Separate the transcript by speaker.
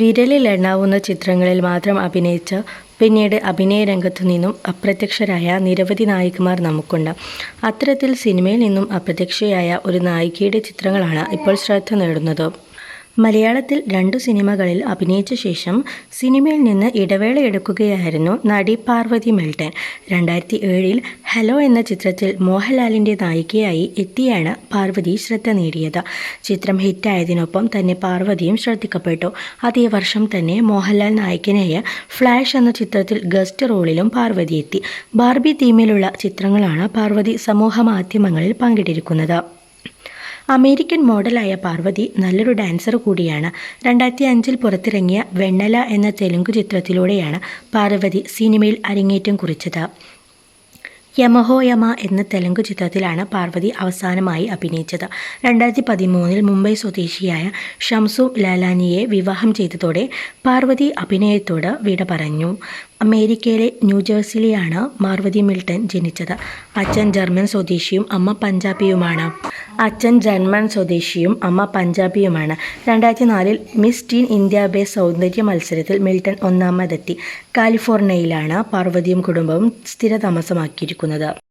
Speaker 1: വിരലിലെണ്ണാവുന്ന ചിത്രങ്ങളിൽ മാത്രം അഭിനയിച്ച പിന്നീട് അഭിനയ രംഗത്തു നിന്നും അപ്രത്യക്ഷരായ നിരവധി നായികമാർ നമുക്കുണ്ട്. അത്തരത്തിൽ സിനിമയിൽ നിന്നും അപ്രത്യക്ഷയായ ഒരു നായികയുടെ ചിത്രങ്ങളാണ് ഇപ്പോൾ ശ്രദ്ധ നേടുന്നത്. മലയാളത്തിൽ രണ്ടു സിനിമകളിൽ അഭിനയിച്ച ശേഷം സിനിമയിൽ നിന്ന് ഇടവേള എടുക്കുകയായിരുന്നു നടി പാർവതി മിൽട്ടൺ രണ്ടായിരത്തി ഏഴിൽ ഹലോ എന്ന ചിത്രത്തിൽ മോഹൻലാലിന്റെ നായികയായി എത്തിയാണ് പാർവതി ശ്രദ്ധ നേടിയത്. ചിത്രം ഹിറ്റായതിനൊപ്പം തന്നെ പാർവതിയും ശ്രദ്ധിക്കപ്പെട്ടു. അതേ വർഷം തന്നെ മോഹൻലാൽ നായകനായ ഫ്ലാഷ് എന്ന ചിത്രത്തിൽ ഗസ്റ്റ് റോളിലും പാർവതി എത്തി. ബാർബി തീമിലുള്ള ചിത്രങ്ങളാണ് പാർവതി സമൂഹ മാധ്യമങ്ങളിൽ പങ്കിട്ടിരിക്കുന്നത്. അമേരിക്കൻ മോഡലായ പാർവതി നല്ലൊരു ഡാൻസർ കൂടിയാണ്. രണ്ടായിരത്തി അഞ്ചിൽ പുറത്തിറങ്ങിയ വെണ്ണല എന്ന തെലുങ്ക് ചിത്രത്തിലൂടെയാണ് പാർവതി സിനിമയിൽ അരങ്ങേറ്റം കുറിച്ചത്. യമഹോയമ എന്ന തെലുങ്ക് ചിത്രത്തിലാണ് പാർവതി അവസാനമായി അഭിനയിച്ചത്. രണ്ടായിരത്തി പതിമൂന്നിൽ മുംബൈ സ്വദേശിയായ ഷംസു ലാലാനിയെ വിവാഹം ചെയ്തതോടെ പാർവതി അഭിനയത്തോട് വിട പറഞ്ഞു. അമേരിക്കയിലെ ന്യൂജേഴ്സിലെയാണ് മാർവതി മിൽട്ടൺ ജനിച്ചത്. അച്ഛൻ ജർമ്മൻ സ്വദേശിയും അമ്മ പഞ്ചാബിയുമാണ്. അച്ഛൻ ജർമ്മൻ സ്വദേശിയും അമ്മ പഞ്ചാബിയുമാണ്. രണ്ടായിരത്തി നാലിൽ മിസ് ടീൻ ഇന്ത്യ ബേസ് സൗന്ദര്യ മത്സരത്തിൽ മിൽട്ടൺ ഒന്നാമതെത്തി. കാലിഫോർണിയയിലാണ് പാർവതിയും കുടുംബവും സ്ഥിരതാമസമാക്കിയിരിക്കുന്നത്.